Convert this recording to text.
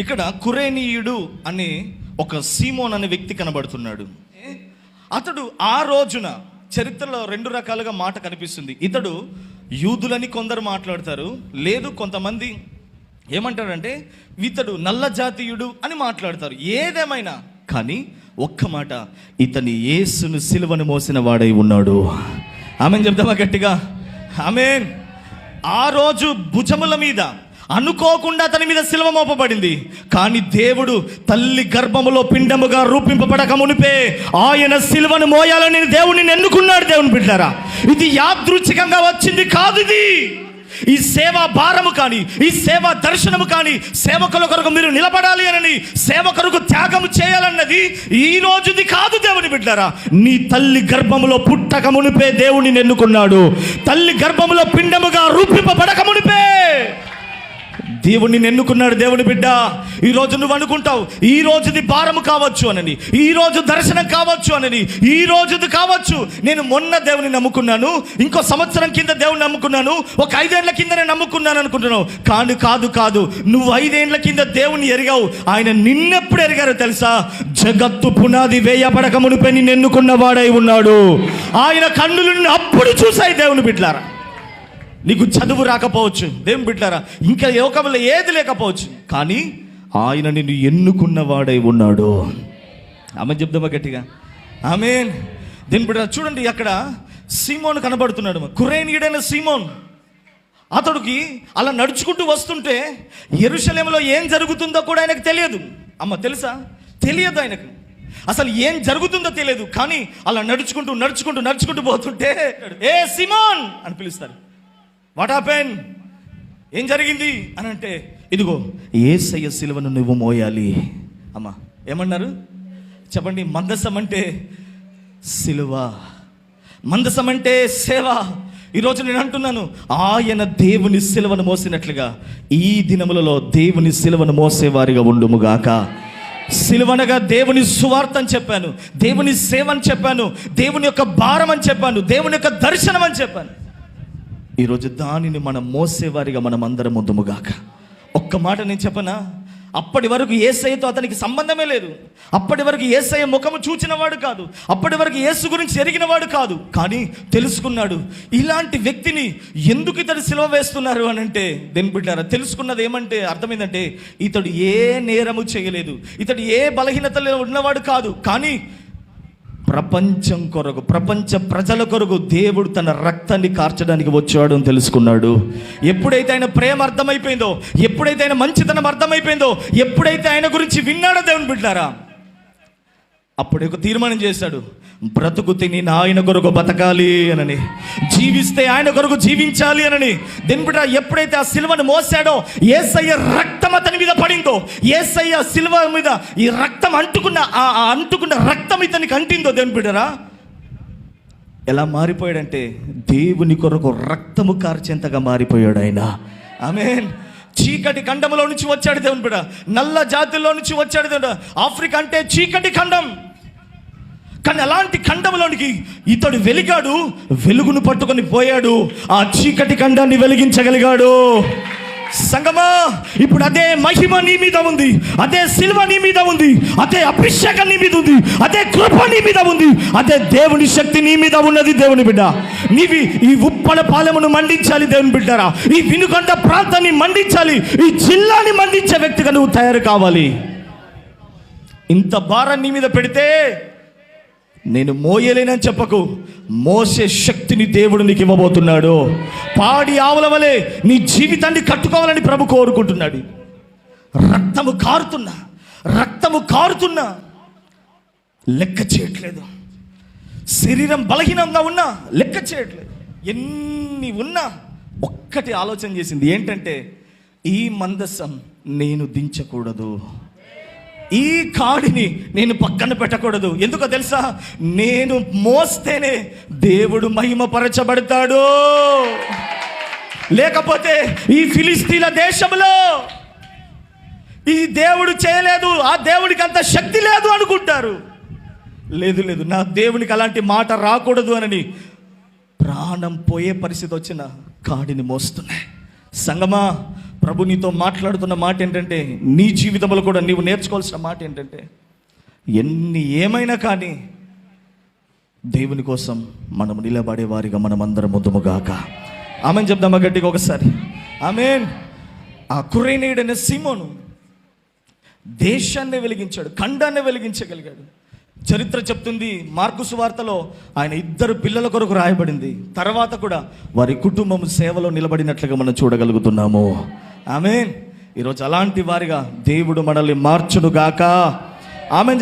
ఇక్కడ కురేనీయుడు అనే ఒక సీమోన్ అనే వ్యక్తి కనబడుతున్నాడు. అతడు ఆ రోజున చరిత్రలో రెండు రకాలుగా మాట కనిపిస్తుంది. ఇతడు యూదులని కొందరు మాట్లాడతారు లేదు కొంతమంది ఏమంటారంటే ఇతడు నల్ల జాతీయుడు అని మాట్లాడతారు. ఏదేమైనా కానీ ఒక్క మాట ఇతని యేసును సిలువను మోసిన వాడై ఉన్నాడు. ఆమెను చెప్తామా గట్టిగా? ఆమెన్. ఆ రోజు భుజముల మీద అనుకోకుండా అతని మీద సిలువ మోపబడింది. కానీ దేవుడు తల్లి గర్భములో పిండముగా రూపింపబడక మునిపే ఆయన శిల్వను మోయాలని దేవుడిని ఎన్నుకున్నాడు దేవుని బిడ్డారా. ఇది యాదృచ్ఛికంగా వచ్చింది కాదు ఇది. ఈ సేవా భారము కానీ ఈ సేవా దర్శనము కానీ సేవకుల కొరకు మీరు నిలబడాలి అని సేవకులకు కొరకు త్యాగము చేయాలన్నది ఈ రోజుది కాదు దేవుని బిడ్డారా. నీ తల్లి గర్భములో పుట్టక మునిపే దేవుని ఎన్నుకున్నాడు. తల్లి గర్భములో పిండముగా రూపింపబడక మునిపే. దేవుణ్ణి ఎన్నుకున్నాడు దేవుని బిడ్డ. ఈ రోజు నువ్వు అనుకుంటావు ఈ రోజుది భారము కావచ్చు అనని ఈ రోజు దర్శనం కావచ్చు అనని ఈ రోజుది కావచ్చు. నేను మొన్న దేవుని నమ్ముకున్నాను ఇంకో సంవత్సరం కింద దేవుని నమ్ముకున్నాను ఒక ఐదేళ్ళ కింద నేను నమ్ముకున్నాను అనుకుంటున్నావు. కాదు కాదు కాదు నువ్వు ఐదేళ్ళ కింద దేవుని ఎరిగావు. ఆయన నిన్నెప్పుడు ఎరిగారో తెలుసా? జగత్తు పునాది వేయబడక మునిపై నిన్ను ఎన్నుకున్నవాడై ఉన్నాడు. ఆయన కన్నులను అప్పుడు చూశాయి దేవుని బిడ్లారా నీకు చదువు రాకపోవచ్చు. దేవుని బిడ్డారా ఇంకా యోగంలో ఏది లేకపోవచ్చు. కానీ ఆయన నిన్ను ఎన్నుకున్నవాడై ఉన్నాడు. ఆమె చెప్దామా గట్టిగా? ఆమె దీని బిడ్డ చూడండి అక్కడ సీమోన్ కనబడుతున్నాడు. కురేనీయుడైన సీమోన్. అతడికి అలా నడుచుకుంటూ వస్తుంటే ఎరుషలేములో ఏం జరుగుతుందో కూడా ఆయనకు తెలియదు. అమ్మ తెలుసా? తెలియదు ఆయనకు. అసలు ఏం జరుగుతుందో తెలియదు. కానీ అలా నడుచుకుంటూ నడుచుకుంటూ నడుచుకుంటూ పోతుంటే ఏ సిమోన్! అని పిలుస్తారు. వాట్ హ్యాపెన్ ఏం జరిగింది? అని అంటే ఇదిగో ఏసయ్య సిలువను నువ్వు మోయాలి. అమ్మా ఏమన్నారు? చెప్పండి మందసం అంటే సిలువ. మందసం అంటే సేవ. ఈరోజు నేను అంటున్నాను ఆయన దేవుని సిలువను మోసినట్లుగా ఈ దినములలో దేవుని సిలువను మోసేవారిగా ఉండుముగాక. సిలువనగా దేవుని సువార్త అని చెప్పాను దేవుని సేవ అని చెప్పాను దేవుని యొక్క భారం అని చెప్పాను దేవుని యొక్క దర్శనం అని చెప్పాను. ఈరోజు దానిని మనం మోసేవారిగా మనం అందరం ముందుముగాక. ఒక్క మాట నేను చెప్పనా? అప్పటి వరకు ఏసయ్యతో అతనికి సంబంధమే లేదు. అప్పటి వరకు ఏసయ్య ముఖము చూచినవాడు కాదు. అప్పటి వరకు యేసు గురించి ఎరిగినవాడు కాదు. కానీ తెలుసుకున్నాడు. ఇలాంటి వ్యక్తిని ఎందుకు ఇతడు సిలువ వేస్తున్నారు అని అంటే దేని బిడ్డారా తెలుసుకున్నది ఏమంటే అర్థమైందంటే ఇతడు ఏ నేరము చేయలేదు. ఇతడు ఏ బలహీనతలో ఉన్నవాడు కాదు. కానీ ప్రపంచం కొరకు ప్రపంచ ప్రజల కొరకు దేవుడు తన రక్తాన్ని కార్చడానికి వచ్చాడు అని తెలుసుకున్నాడు. ఎప్పుడైతే ఆయన ప్రేమ అర్థమైపోయిందో ఎప్పుడైతే ఆయన మంచితనం అర్థమైపోయిందో ఎప్పుడైతే ఆయన గురించి విన్నాడో దేవుని బిడ్డారా? అప్పుడు ఒక తీర్మానం చేశాడు. బ్రతుకు తిని నా ఆయన కొరకు బతకాలి అనని. జీవిస్తే ఆయన కొరకు జీవించాలి అనని. దీని బిడ్డ ఎప్పుడైతే ఆ సిల్వను మోసాడో ఏసయ్య రక్తం అతని మీద పడిందో ఏసయ్య సిల్వ మీద ఈ రక్తం అంటుకున్న ఆ ఆ అంటుకున్న రక్తం ఇతనికి అంటిందో దేని బిడ్డరా? ఎలా మారిపోయాడంటే దేవుని కొరకు రక్తము కార్చేంతగా మారిపోయాడు ఆయన. ఆమెన్. చీకటి ఖండంలో నుంచి వచ్చాడు దేవుని బిడ. నల్ల జాతుల్లో నుంచి వచ్చాడు దేవుడు ఆఫ్రికా అంటే చీకటి ఖండం. కానీ అలాంటి ఖండంలోనికి ఇతడు వెలిగాడు వెలుగును పట్టుకొని పోయాడు. ఆ చీకటి ఖండాన్ని వెలిగించగలిగాడు. సంగమా ఇప్పుడు అదే మహిమ నీ మీద ఉంది అదే సిల్వ నీ మీద ఉంది అదే అభిషేకం నీ మీద ఉంది అదే కృప నీ మీద ఉంది అదే దేవుని శక్తి నీ మీద ఉన్నది దేవుని బిడ్డ. నీవి ఈ ఉప్పల పాలెమును మండించాలి దేవుని బిడ్డరా. ఈ వినుకొండ ప్రాంతాన్ని మండించాలి ఈ జిల్లాని మండించే వ్యక్తిగా నువ్వు తయారు కావాలి. ఇంత భారం నీ మీద పెడితే నేను మోయలేనని చెప్పకు. మోసే శక్తిని దేవుడు నీకు ఇవ్వబోతున్నాడు. పాడి ఆవుల వలె నీ జీవితాన్ని కట్టుకోవాలని ప్రభు కోరుకుంటున్నాడు. రక్తము కారుతున్నా రక్తము కారుతున్నా. లెక్క చేయట్లేదు. శరీరం బలహీనంగా ఉన్నా లెక్క చేయట్లేదు. ఎన్ని ఉన్నా ఒక్కటి ఆలోచన చేసింది. ఏంటంటే ఈ మందసం నేను దించకూడదు. ఈ కాడిని నేను పక్కన పెట్టకూడదు. ఎందుకో తెలుసా? నేను మోస్తేనే దేవుడు మహిమపరచబడతాడు. లేకపోతే ఈ ఫిలిస్తీన్ల దేశంలో ఈ దేవుడు చేయలేదు ఆ దేవుడికి అంత శక్తి లేదు అనుకుంటారు. లేదు లేదు నా దేవునికి అలాంటి మాట రాకూడదు అని ప్రాణం పోయే పరిస్థితి వచ్చిన కాడిని మోస్తున్నాయి. సంగమా ప్రభు నీతో మాట్లాడుతున్న మాట ఏంటంటే నీ జీవితంలో కూడా నీవు నేర్చుకోవాల్సిన మాట ఏంటంటే ఎన్ని ఏమైనా కానీ దేవుని కోసం మనం నిలబడే వారిగా మనమందరం ముద్దుముగాక ఆమెను చెప్దామా గట్టిగా ఒకసారి. ఆమెన్. ఆ కురేనేయుడైన సీమోను దేశాన్ని వెలిగించాడు ఖండాన్ని వెలిగించగలిగాడు. చరిత్ర చెప్తుంది మార్కు సువార్తలో ఆయన ఇద్దరు పిల్లల కొరకు రాయబడింది. తర్వాత కూడా వారి కుటుంబం సేవలో నిలబడినట్లుగా మనం చూడగలుగుతున్నాము. ఆమెన్. ఈరోజు అలాంటి వారిగా దేవుడు మనల్ని మార్చునుగాక. ఆమె